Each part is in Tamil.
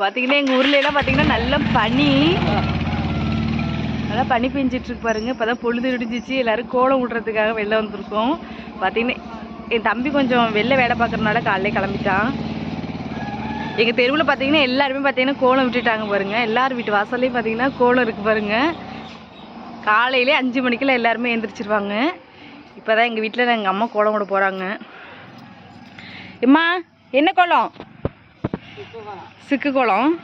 பார்த்தீங்கன்னா எங்கள் ஊர்ல எல்லாம் பார்த்தீங்கன்னா நல்ல பனி. நல்லா பனி பெஞ்சிட்டு இருக்கு பாருங்க. இப்போதான் பொழுது விடிஞ்சிச்சு. எல்லாரும் கோலம் விடுறதுக்காக வெளில வந்திருக்கோம். பார்த்தீங்கன்னா என் தம்பி கொஞ்சம் வெளில வேலை பார்க்கறதுனால காலையிலே கிளம்பிட்டான். எங்கள் தெருவில் பார்த்தீங்கன்னா எல்லாருமே பார்த்தீங்கன்னா கோலம் விட்டுட்டாங்க பாருங்க. எல்லார் வீட்டு வாசல்லையும் பார்த்தீங்கன்னா கோலம் இருக்கு பாருங்க. காலையிலே அஞ்சு மணிக்கெல்லாம் எல்லாருமே எழுந்திரிச்சிருவாங்க இப்போ தான் எங்கள் வீட்டில் எங்கள் அம்மா கோலம் விட போகிறாங்க எம்மா என்ன கோலம்? சிக்கு கோலம்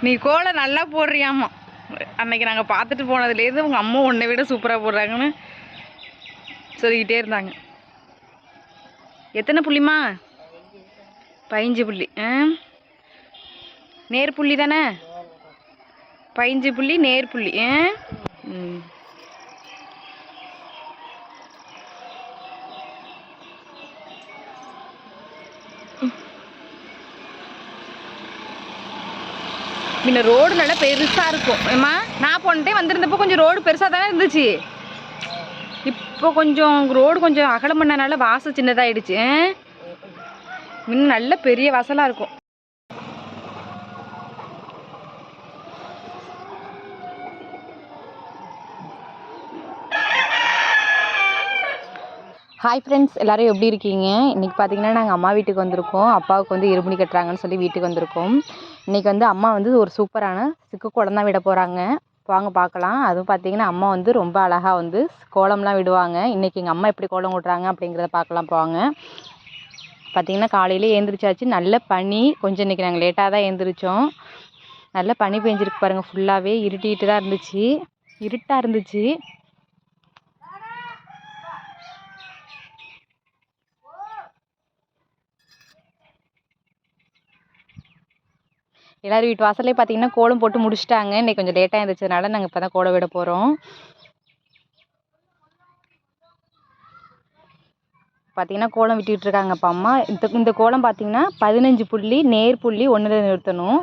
நீ கோலம் நல்லா போடுறியாமா அன்னைக்கு நாங்கள் பார்த்துட்டு போனதுலேருந்து உங்கள் அம்மா உன்னை விட சூப்பராக போடுறாங்கன்னு சொல்லிக்கிட்டே இருந்தாங்க. எத்தனை புள்ளிம்மா? பைஞ்சு புள்ளி. ஆ? நேர் புள்ளி தானே? பைஞ்சு புள்ளி நேர் புள்ளி ஆ? ம். முன்ன ரோடு நல்லா பெருசாக இருக்கும். ஏம்மா நான் போன டைம் வந்திருந்தப்போ கொஞ்சம் ரோடு பெருசாக தானே இருந்துச்சு. இப்போ கொஞ்சம் ரோடு கொஞ்சம் அகலம் பண்ணனால வாசல் சின்னதாயிடுச்சு. முன்ன நல்ல பெரிய வாசலாக இருக்கும். ஹாய் ஃப்ரெண்ட்ஸ் எல்லோரும் எப்படி இருக்கீங்க? இன்றைக்கி பார்த்தீங்கன்னா நாங்கள் அம்மா வீட்டுக்கு வந்திருக்கோம். அப்பாவுக்கு வந்து இருமுடி கட்டுறாங்கன்னு சொல்லி வீட்டுக்கு வந்திருக்கோம். இன்றைக்கி வந்து அம்மா வந்து ஒரு சூப்பரான சிக்கு கோலம் தான் விட போகிறாங்க வாங்க பார்க்கலாம். அதுவும் பார்த்தீங்கன்னா அம்மா வந்து ரொம்ப அழகாக வந்து கோலம்லாம் விடுவாங்க. இன்றைக்கி எங்கள் அம்மா எப்படி கோலம் விட்றாங்க அப்படிங்கிறத பார்க்கலாம் போவாங்க. பார்த்தீங்கன்னா காலையிலே எழுந்திரிச்சாச்சு நல்ல பனி. கொஞ்சம் இன்றைக்கி நாங்கள் லேட்டாக தான் எழுந்திரிச்சோம் நல்ல பனி பெஞ்சிருக்கு பாருங்கள் ஃபுல்லாகவே இருட்டிகிட்டு தான் இருந்துச்சு. இருட்டாக இருந்துச்சு. எல்லாரும் வீட்டு வாசல்லே பார்த்தீங்கன்னா கோலம் போட்டு முடிச்சிட்டாங்க. இன்னைக்கு கொஞ்சம் லேட்டாக இருந்துச்சதுனால நாங்கள் இப்போ தான் கோலம் விட போகிறோம் பார்த்தீங்கன்னா கோலம் விட்டுட்ருக்காங்க அப்பா அம்மா. இந்த இந்த கோலம் பார்த்தீங்கன்னா பதினஞ்சு புள்ளி நேர் புள்ளி ஒன்றில் நிறுத்தணும்.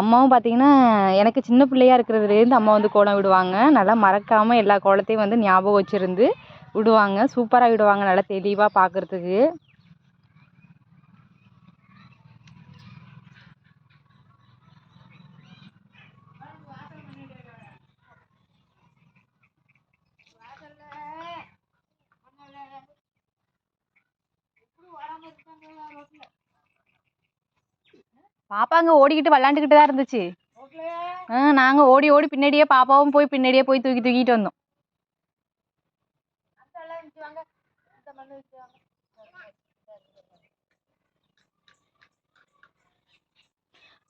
அம்மாவும் பார்த்தீங்கன்னா எனக்கு சின்ன பிள்ளையா இருக்கிறதுலேருந்து அம்மா வந்து கோலம் விடுவாங்க. நல்லா மறக்காமல் எல்லா கோலத்தையும் வந்து ஞாபகம் வச்சுருந்து விடுவாங்க. சூப்பராக விடுவாங்க நல்லா தெளிவாக பார்க்குறதுக்கு பாப்பாங்க ஓடிக்கிட்டு விளாண்டுக்கிட்டு தான் இருந்துச்சு. நாங்கள் ஓடி ஓடி பின்னாடியே பாப்பாவும் போய் பின்னாடியே போய் தூக்கி தூக்கிட்டு வந்தோம்.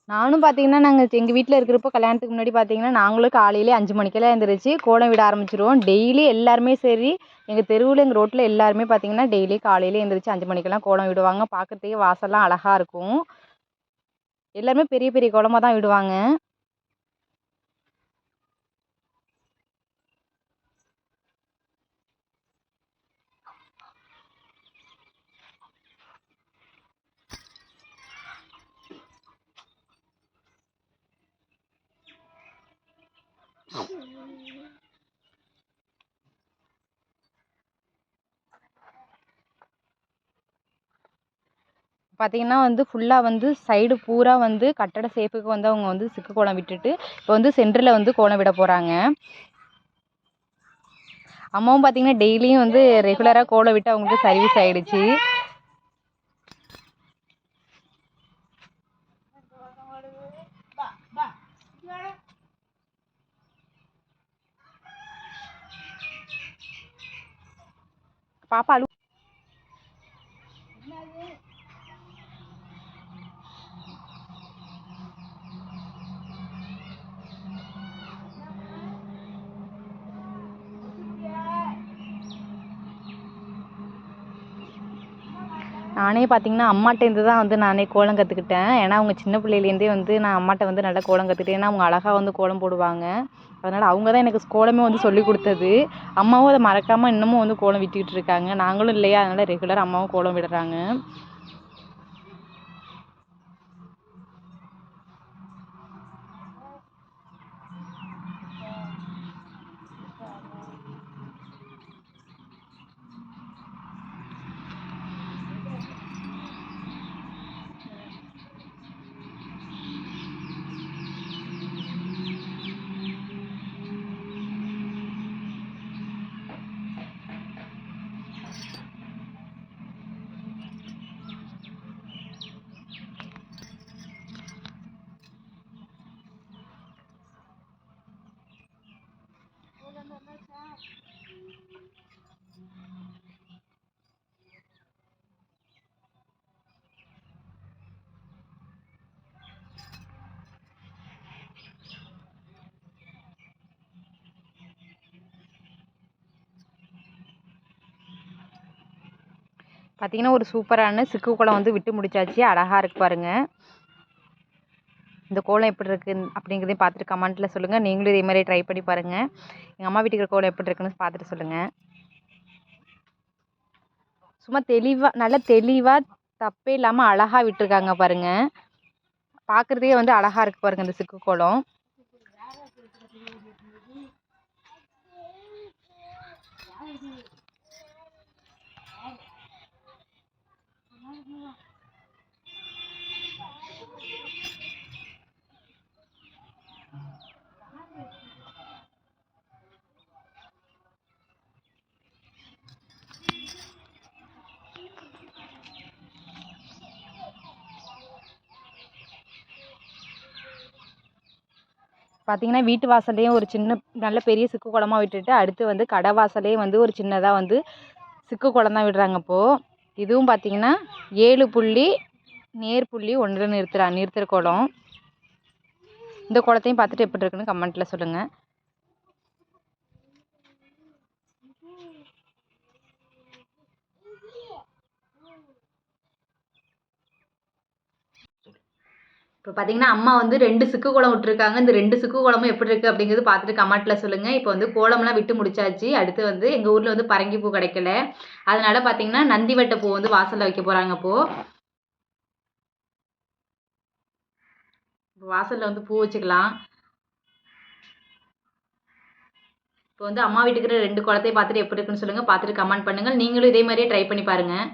நானும் பார்த்தீங்கன்னா நாங்கள் எங்கள் வீட்டில் இருக்கிறப்போ கல்யாணத்துக்கு முன்னாடி பார்த்தீங்கன்னா நாங்களும் காலையிலே அஞ்சு மணிக்கெல்லாம் எழுந்திரிச்சு கோலம் விட ஆரம்பிச்சிருவோம். டெய்லி எல்லாருமே சரி எங்கள் தெருவில் எங்கள் ரோட்டில் எல்லாருமே பார்த்தீங்கன்னா டெய்லி காலையிலே எழுந்திரிச்சு அஞ்சு மணிக்கெல்லாம் கோலம் விடுவாங்க. பார்க்குறதுக்கே வாசல்லாம் அழகாக இருக்கும். எல்லாருமே பெரிய பெரிய கோலமாக தான் விடுவாங்க. பார்த்தீங்கன்னா வந்து ஃபுல்லாக வந்து சைடு பூரா வந்து கட்டட சேஃபுக்கு வந்து அவங்க வந்து சிக்கு கோலம் விட்டுட்டு இப்போ வந்து சென்டரில் வந்து கோலம் விட போகிறாங்க அம்மாவும் பார்த்தீங்கன்னா டெய்லியும் வந்து ரெகுலராக கோலம் விட்டு அவங்களுக்கு சர்வீஸ் ஆகிடுச்சு பாப்பா அழு நானே பார்த்தீங்கன்னா அம்மாட்டேருந்து தான் வந்து நானே கோலம் கற்றுக்கிட்டேன் ஏன்னா அவங்க சின்ன பிள்ளையிலேருந்தே வந்து நான் அம்மாட்ட வந்து நல்லா கோலம் கற்றுக்கிட்டேன் ஏன்னா அவங்க அழகாக வந்து கோலம் போடுவாங்க. அதனால் அவங்க தான் எனக்கு கோலமே வந்து சொல்லி கொடுத்தது. அம்மாவும் அதை மறக்காமல் இன்னமும் வந்து கோலம் விட்டுக்கிட்டு இருக்காங்க. நாங்களும் இல்லையா? அதனால் ரெகுலர் அம்மாவும் கோலம் விடுறாங்க. பார்த்திங்கன்னா ஒரு சூப்பரான சிக்கு கோலம் வந்து விட்டு முடிச்சாச்சு. அழகாக இருக்கு பாருங்கள் இந்த கோலம் எப்படி இருக்கு அப்படிங்கிறதையும் பார்த்துட்டு கமெண்ட்டில் சொல்லுங்கள் நீங்களும் இதே மாதிரி ட்ரை பண்ணி பாருங்கள் எங்கள் அம்மா வீட்டுக்கு கோலம் எப்படி இருக்குன்னு பார்த்துட்டு சொல்லுங்கள் சும்மா தெளிவாக நல்லா தெளிவாக தப்பே இல்லாமல் அழகாக விட்டுருக்காங்க பாருங்க. பார்க்குறதே வந்து அழகாக இருக்குது பாருங்கள் இந்த சிக்கு கோலம். பார்த்தீங்கன்னா வீட்டு வாசல்லையும் ஒரு சின்ன நல்ல பெரிய சிக்கு குளமாக விட்டுட்டு அடுத்து வந்து கடை வாசல்லையும் வந்து ஒரு சின்னதாக வந்து சிக்கு குளம் தான் விடுறாங்க இப்போது இதுவும் பார்த்தீங்கன்னா ஏழு புள்ளி நேர் புள்ளி ஒன்றில் நிறுத்துறா நிறுத்துகிற குளம். இந்த குளத்தையும் பார்த்துட்டு எப்படி இருக்குன்னு கமெண்ட்டில் சொல்லுங்கள் இப்போ பார்த்தீங்கன்னா அம்மா வந்து ரெண்டு சிக்கு குளம் விட்டுருக்காங்க. இந்த ரெண்டு சிக்கு குளமும் எப்படி இருக்குது அப்படிங்கிறது பார்த்துட்டு கமெண்ட்டில் சொல்லுங்கள் இப்போ வந்து கோலம்லாம் விட்டு முடிச்சாச்சு. அடுத்து வந்து எங்கள் ஊரில் வந்து பரங்கி பூ கிடைக்கல. அதனால பார்த்தீங்கன்னா நந்தி வட்ட பூ வந்து வாசலில் வைக்க போகிறாங்க இப்போது இப்போ வாசலில் வந்து பூ வச்சுக்கலாம். இப்போ வந்து அம்மா வீட்டுக்கு இருக்கிற ரெண்டு குளத்தையும் பார்த்துட்டு எப்படி இருக்குன்னு சொல்லுங்கள் பார்த்துட்டு கமெண்ட் பண்ணுங்கள் நீங்களும் இதே மாதிரியே ட்ரை பண்ணி பாருங்கள்